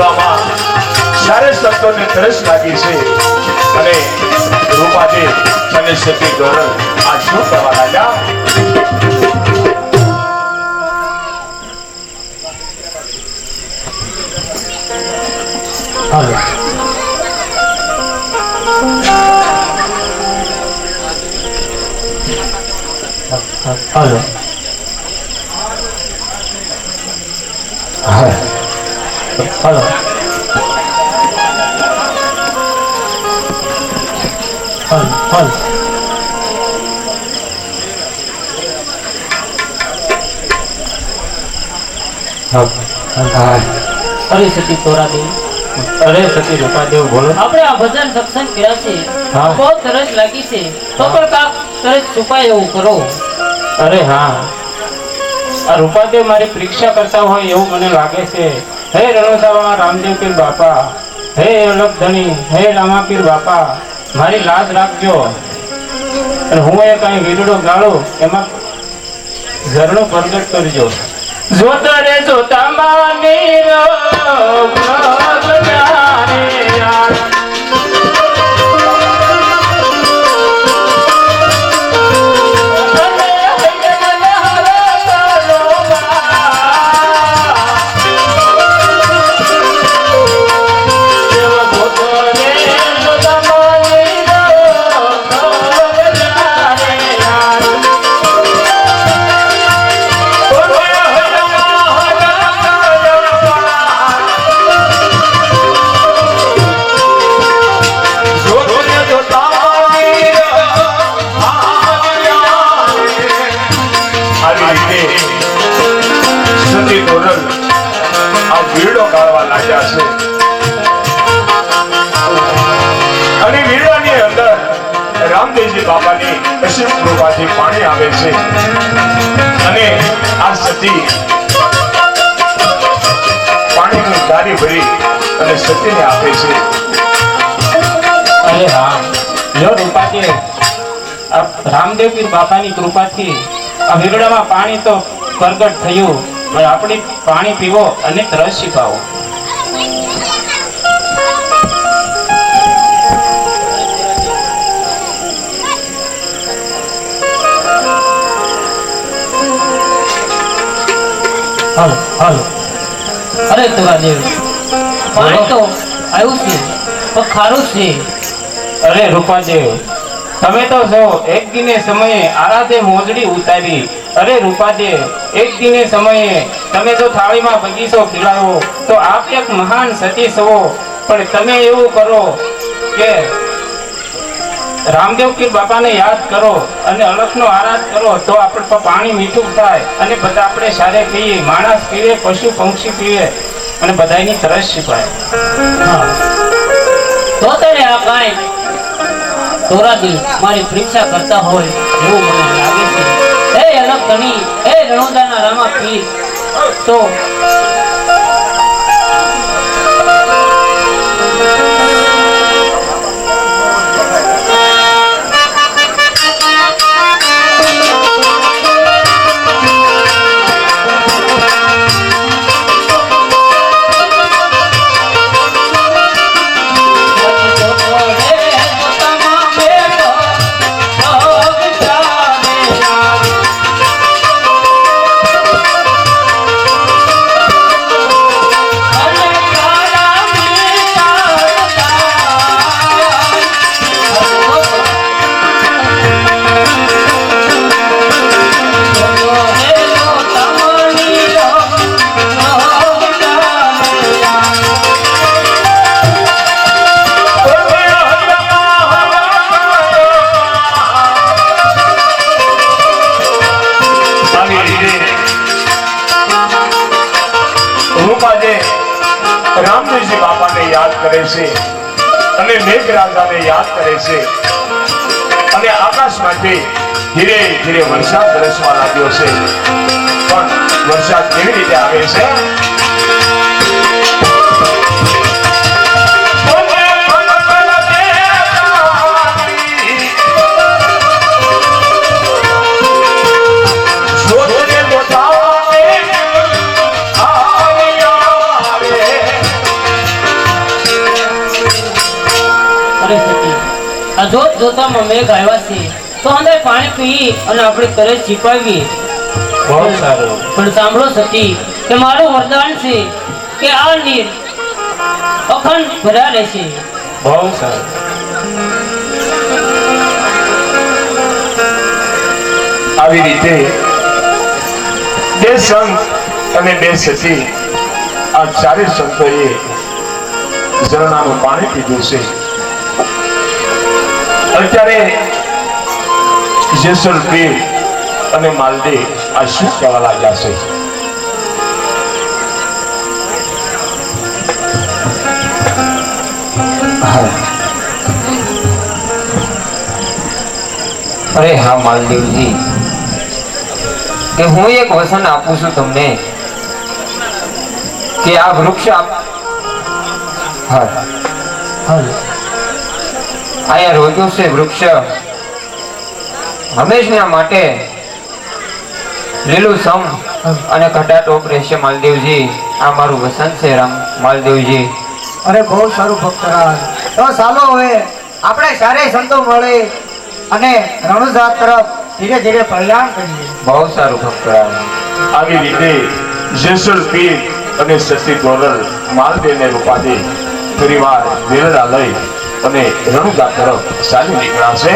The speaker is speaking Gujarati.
છે એવામાં સારે સંતોને તરસ લાગી છે અને રૂપાજી અને સતી ધોરણ આ શું કરવા લાગ્યા? હા હાલો. હાલો હાલો. હા હા અરે સતી તોરાદેવ. અરે સતી રૂપાદેવ બોલો. આપણે આ ભજન સત્સંગ કર્યા છે. બહુ તરસ લાગી છે. તો પણ કાક સરસ છુપાય એવું કરો. અરે હા. આ રૂપાદેવ મારી પરીક્ષા કરતા હોય એવું મને લાગે છે. હે રણોદાવા રામદેવ પીર બાપા, હે અલગ ધણી, હે રામાપીર બાપા, મારી લાજ રાખજો. અને હું એ કઈ વીરડો ગાળો એમાં ઝરણો પ્રગટ કરજો. જોતા રે જોતા માની બાબાની અસીમ કૃપાથી પાણી આવે છે. અને આ સતી પાણીની ગાડી ભરી અને સતીને આપે છે. અરે હા જો રૂપાજી આ રામદેવ બાપાની કૃપાથી આ વીરડામાં પાણી તો પ્રગટ થયું, પણ આપણે પાણી પીવો અને રસ શીખાવો હાલો હાલો. અરે તુરાદેવ પાણી તો આવ્યું છે. પણ ખારું છે. અરે રૂપાદેવ તમે તો છો એક દિને સમયે આરાધે મોજડી ઉતારી. અરે રૂપાદેવ એક દિને સમયે તમે તો થાળીમાં બગીચો ખીલાવો તો આપ એક મહાન સતી છો. પણ તમે એવું કરો કે રામદેવ પીર બાપાને યાદ કરો અને અલખનો આરાધ કરો તો આપણે પાણી મીઠું થાય અને બધા આપણે સારે પીએ, માણસ પીવે, પશુ પંક્ષી પીવે અને બધાની તરસ છીપાય. તો તને આ કાંઈ તોરાદેવ મારી પરીક્ષા કરતા હોય એવું મને લાગે છે. હે અલગ ધણી, હે રણોદાના રામા પીર, તો છે. અને આકાશમાંથી ધીરે ધીરે વરસાદ વરસવા લાગ્યો છે. પણ વરસાદ કેવી રીતે આવે છે? જોત જોતામાં મેઘ આવ્યા છે તો અંદર પાણી પી અને આપણે ઘરે છીપાવીએ બહુ સારું. પણ સાંભળો સતી કે મારું વરદાન છે કે આ નીર અખંડ ભર્યા રહેશે. બહુ સારું. આવી રીતે બે સંત અને બે સતી આ ચારે સંતોએ ઝરણાનું પાણી પીધું છે. અત્યારે જેસલ પીર અને માલદે આ શું કહેવા લાગ્યા છે. અરે હા માલદેવજી. કે હું એક વસન આપું છું તમને કે આ વૃક્ષ આપ હા. હાલો અહીંયા રોજો છે વૃક્ષ. હંમેશના માટે લીલું સમ અને ઘટાટોપ રહેશે માલદેવજી. આ મારું વસન છે રામ માલદેવજી. અરે બહુ સારું ભક્તરાજ. તો ચાલો હવે આપણે સારે સંતો મળે અને રણુજા તરફ ધીરે ધીરે પ્રયાણ કરીએ. બહુ સારું ભક્તરાજ. આવી રીતે જેસર પીર અને શશી ગોરલ માલદેવને રૂપાદે ફરીવાર વેલડા લઈ અને રણુજા તરફ ચાલી નીકળાશે